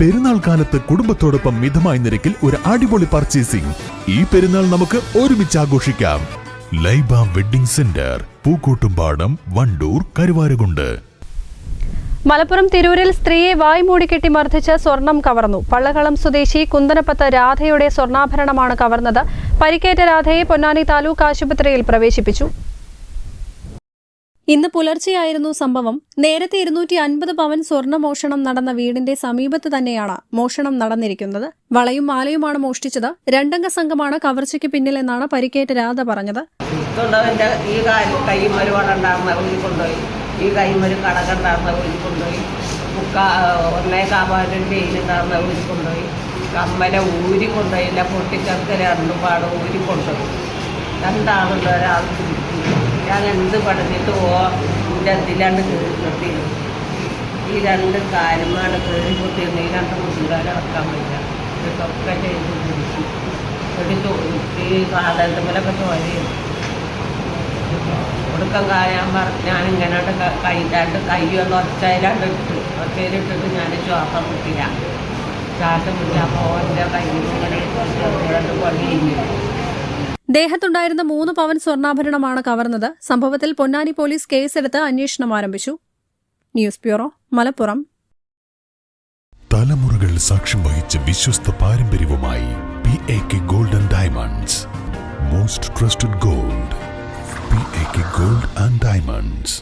പെരുന്നാൾ കാലത്ത് കുടുംബത്തോടൊപ്പം മിതമായ നിരക്കിൽ ഒരു അടിപൊളി പർച്ചേസിംഗ് ഈ പെരുന്നാൾ നമുക്ക് ഒരുമിച്ച് ആഘോഷിക്കാം. Laiba wedding centre Pookkottumpadam Wandoor Karuvarakundu. Malappuram തിരൂരിൽ സ്ത്രീയെ വായ് മൂടിക്കെട്ടി മർദ്ദിച്ച് സ്വർണം കവർന്നു. പള്ളകളം സ്വദേശി കുന്തനപ്പത്ത് രാധയുടെ സ്വർണാഭരണമാണ് കവർന്നത്. പരിക്കേറ്റ രാധയെ പൊന്നാനി താലൂക്ക് ആശുപത്രിയിൽ പ്രവേശിപ്പിച്ചു. ഇന്ന് പുലർച്ചെയായിരുന്നു സംഭവം. നേരത്തെ ഇരുന്നൂറ്റി അൻപത് പവൻ സ്വർണ മോഷണം നടന്ന വീടിന്റെ സമീപത്ത് തന്നെയാണ് മോഷണം നടന്നിരിക്കുന്നത്. വളയും മാലയുമാണ് മോഷ്ടിച്ചത്. രണ്ടംഗ സംഘമാണ് കവർച്ചയ്ക്ക് പിന്നിലെന്നാണ് പരിക്കേറ്റ രാധ പറഞ്ഞത്. ഈ കാൽ കൈമൊരു വടണ്ടായിരുന്ന ഊരി കൊണ്ടുപോയി. ഈ കൈമൊരു കടകണ്ടായിരുന്ന ഊരി കൊണ്ടുപോയി. മുക്കാ ഒന്നേ കാപാലും ചെയിനുണ്ടായിരുന്ന ഊരി കൊണ്ടുപോയി. കമ്മല ഊരി കൊണ്ടുപോയി. എല്ലാം പൊട്ടിച്ചെറുക്ക് രണ്ടും പാടും ഊരി കൊണ്ടുപോയി. രണ്ടാളുണ്ട് ഒരാൾ പിടിച്ചു ഞാൻ എന്ത് പഠിച്ചിട്ട് ഓ എന്റെ ഇതിലാണ്ട് കയറി നിർത്തി ഈ രണ്ട് കാര്യമാണ് കയറി കുത്തിയിരുന്നു ഈ രണ്ട് മുട്ടുകാരെ വെക്കാൻ പറ്റില്ല. ഇതൊക്കെ ചെയ്ത് പിടിച്ചു. എടുത്തു ഈ സാധനത്തിലൊക്കെ തോരയും ഒടുക്കം കായാൻ പറഞ്ഞ് ഞാൻ ഇങ്ങനോട്ട് കൈ രണ്ട് കൈ ഒന്ന് ഒച്ചയിലാണ്ട് ഇട്ട്. ഒച്ചയിലിട്ടിട്ട് ഞാൻ ശ്വാസം മുട്ടില്ല. ശ്വാസം മുട്ടില്ല അപ്പോൾ എന്റെ കയ്യിൽ ഇങ്ങനെ രണ്ട് പണി കഴിഞ്ഞു. ദേഹത്തുണ്ടായിരുന്ന മൂന്ന് പവൻ സ്വർണാഭരണമാണ് കവർന്നത്. സംഭവത്തിൽ പൊന്നാനി പോലീസ് കേസെടുത്ത് അന്വേഷണം ആരംഭിച്ചു. News bureau Malappuram. തലമുറകൾ സാക്ഷ്യം വഹിച്ച വിശ്വസ്ത പാരമ്പര്യവുമായി P A K golden diamonds. Most trusted gold P A K gold and diamonds.